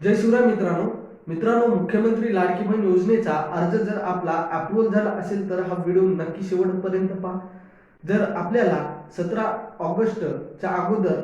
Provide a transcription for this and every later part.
जय शिवराय मित्रांनो. मित्रांनो मुख्यमंत्री लाडकी बहीण योजनेचा अर्ज जर आपला अप्रुव्हल झाला असेल तर हा व्हिडिओ नक्की शेवटपर्यंत पहा. जर आपल्याला सतरा ऑगस्टच्या अगोदर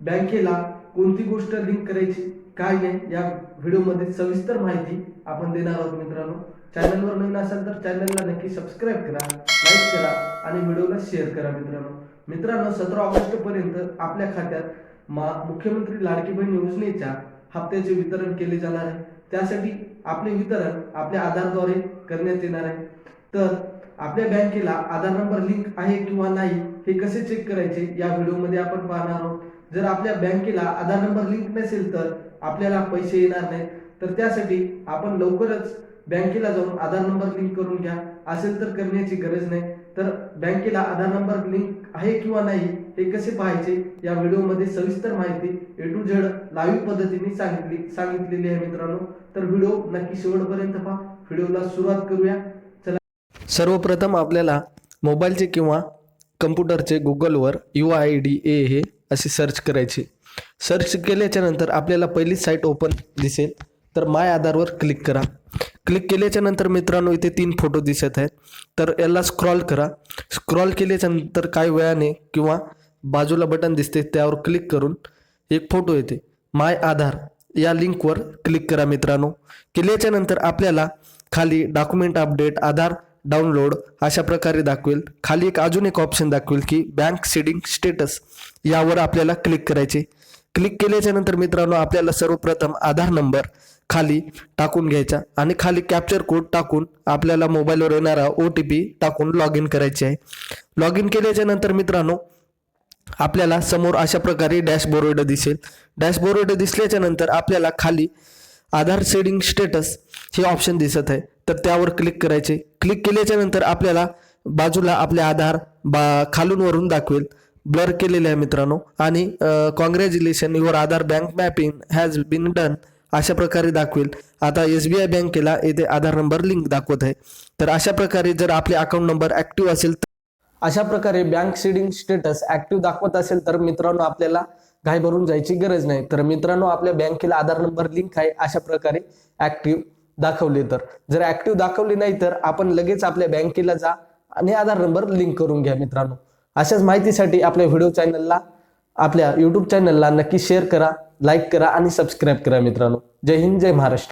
बँकेला कोणती गोष्ट लिंक करायची काय नाही या व्हिडिओमध्ये सविस्तर माहिती आपण देणार आहोत मित्रांनो. चॅनलवर नवीन असाल तर चॅनलला नक्की सबस्क्राईब करा लाईक करा आणि व्हिडिओला शेअर करा मित्रांनो. मित्रांनो सतरा ऑगस्ट पर्यंत आपल्या खात्यात मा मुख्यमंत्री लाडकी बहीण योजनेच्या हप्त्याचे वितरण केले जाणार आहे. त्यासाठी आपले वितरण आपल्या आधारद्वारे करण्यात येणार आहे. तर आपल्या बँकेला आधार नंबर लिंक आहे किंवा नाही हे कसे चेक करायचे या व्हिडिओमध्ये आपण पाहणार आहोत. जर आपल्या बँकेला आधार नंबर लिंक नसेल तर आपल्याला पैसे येणार नाही तर त्यासाठी आपण लवकरच बँकेला जाऊन आधार नंबर लिंक करून घ्या. असेल तर करण्याची गरज नाही. तर बँकेला आधार नंबर लिंक आहे किंवा नाही हे कसे पाहायचे? या व्हिडिओमध्ये सविस्तर माहिती ए टू झेड लाईव्ह पद्धतीने सांगितली सांगितलेली आहे मित्रांनो. तर व्हिडिओ नक्की शेवटपर्यंत पहा. व्हिडिओला सुरुवात करूया. चला. सर्वप्रथम आपल्याला मोबाईलचे किंवा कम्प्युटरचे गुगलवर यू आय डी ए हे असे सर्च करायचे. सर्च केल्याच्यानंतर आपल्याला पहिली साईट ओपन दिसेल. तर माय आधारवर क्लिक करा. क्लिक केल्याच्यानंतर मित्रांनो इथे तीन फोटो दिसत आहेत. तर याला स्क्रॉल करा. स्क्रॉल केल्याच्यानंतर काही वेळाने किंवा बाजूला बटन दिसते त्यावर क्लिक करून एक फोटो येते. माय आधार या लिंकवर क्लिक करा मित्रांनो. केल्याच्यानंतर आपल्याला खाली डॉक्युमेंट अपडेट आधार डाउनलोड अशा प्रकारे दाखवेल. खाली एक अजून एक ऑप्शन दाखवेल की बँक सेडिंग स्टेटस यावर आपल्याला क्लिक करायचे. क्लिक केल्याच्यानंतर मित्रांनो आपल्याला सर्वप्रथम आधार नंबर खाली टाकून घ्यायचा आणि खाली कॅप्चर कोड टाकून आपल्याला मोबाईलवर येणारा ओ टी पी टाकून लॉग इन करायचे आहे. लॉग इन केल्याच्यानंतर मित्रांनो आपल्याला समोर अशा प्रकारे डॅशबोर्ड दिसेल. डॅशबोर्ड दिसल्याच्या नंतर आपल्याला खाली आधार सेडिंग स्टेटस हे ऑप्शन दिसत आहे. तर त्यावर क्लिक करायचे. क्लिक केल्याच्यानंतर आपल्याला बाजूला आपले आधार बा खालून वरून दाखवेल. ब्लर केलेले आहे मित्रांनो. आणि congratulation your Aadhaar bank mapping has been done अशा प्रकारे दाखवेल. आता एस बी आय बँकेला येथे आधार नंबर लिंक दाखवत आहे. तर अशा प्रकारे जर आपले अकाउंट नंबर ॲक्टिव्ह असेल तर अशा प्रकारे बँक सीडिंग स्टेटस ऍक्टिव्ह दाखवत असेल तर मित्रांनो आपल्याला घाई भरून जायची गरज नाही. तर मित्रांनो आपल्या बँकेला आधार नंबर लिंक आहे अशा प्रकारे ऍक्टिव्ह दाखवले तर. जर ऍक्टिव्ह दाखवली नाही तर आपण लगेच आपल्या बँकेला जा आणि आधार नंबर लिंक करून घ्या मित्रांनो. अशाच माहितीसाठी आपल्या व्हिडिओ चॅनलला आपल्या यूट्यूब चॅनलला नक्की शेअर करा लाईक करा आणि सबस्क्राईब करा मित्रांनो. जय हिंद जय महाराष्ट्र.